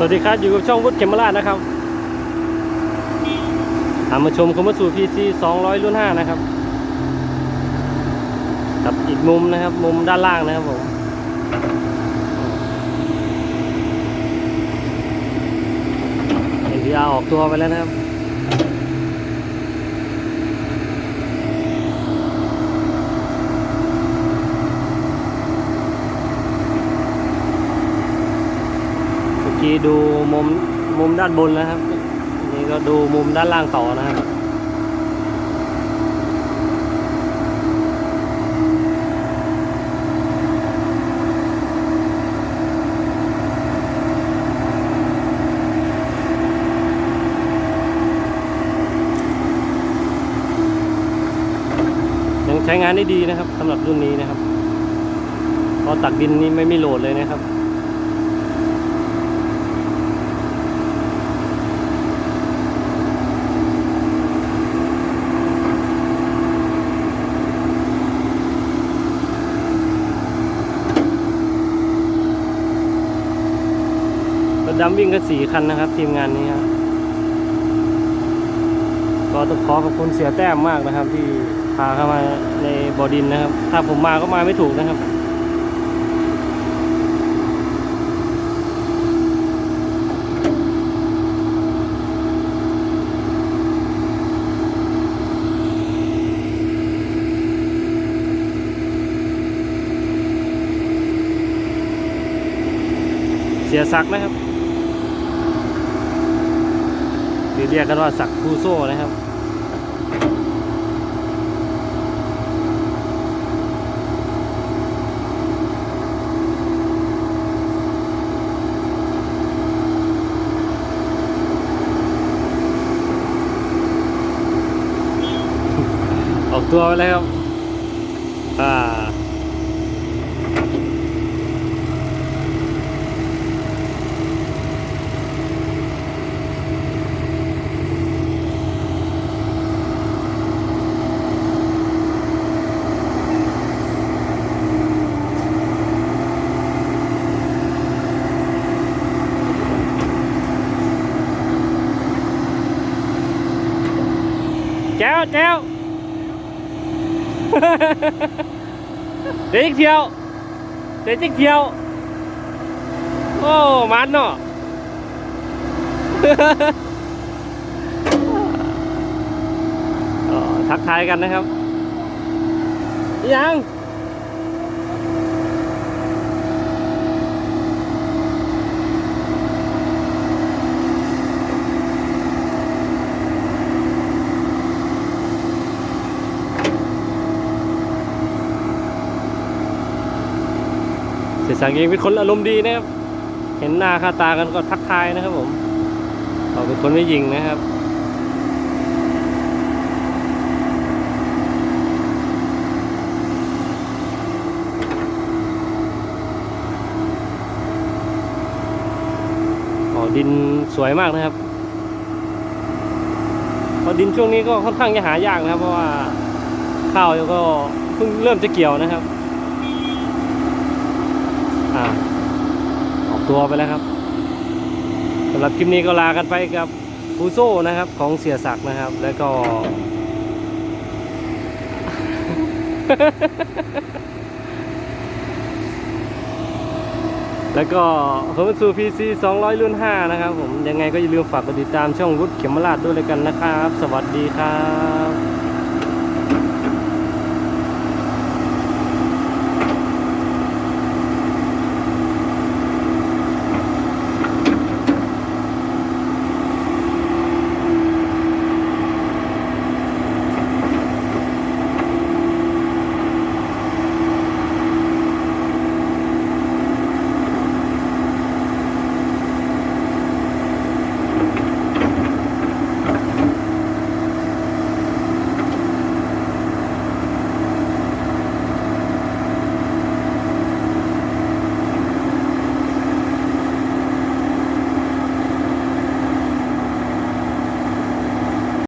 สวัสดีครับ อยู่กับช่องวุฒิเขมราชนะครับตามมาชมคอมมาสู่ PC 200รุ่นห้านะครับกับอีกมุมนะครับ มุมด้านล่างนะครับผมเอ็นดีอาร์ออกตัวไปแล้วนะครับีดูมุมมุมด้านบนนะครับ นี่ก็ดูมุมด้านล่างต่อนะครับยังใช้งานได้ดีนะครับสำหรับรุ่นนี้นะครับพราะตักดินนี่ไม่มีโหลดเลยนะครับ ดำวิ่งกันสี่คันนะครับ ทีมงานนี้ครับก็ต้องขอขอบคุณเสียแต้มมากนะครับ ที่พาเข้ามาในบอดินนะครับ ถ้าผมมาก็มาไม่ถูกนะครับเสียศักนะครับหรือ เรียกกันว่าสักคูโซ่นะครับออกตัวไปแล้วครับ อ่า แจ้วแจ้วเดี๋ยวอีกเที่ยวเดี๋ยวอีกเที่ยว โอ้มันเนาะทักทายกันนะครับ ยัง สียสังเองเป็นคนอารมณ์ดีนะครับ เห็นหน้าค่าตากันก็ทักทายนะครับผมเขาเป็นคนไม่ยิงนะครับอ๋อดินสวยมากนะครับพราะดินช่วงนี้ก็ค่อนข้างจะหายากนะครับ เพราะว่าข้าวก็เพิ่งเริ่มจะเกี่ยวนะครับ อ่าออกตัวไปแล้วครับสำหรับคลิปนี้ก็ลากันไปกับฟูโซ่นะครับของเสียศักดิ์นะครับ แล้วก็ แล้วก็ผมสู่ PC 200รุ่น5นะครับผมยังไงก็อย่าลืมฝากกดติดตามช่องรุดเข็มมาลาดด้วยเลยกันนะครับ สวัสดีครับ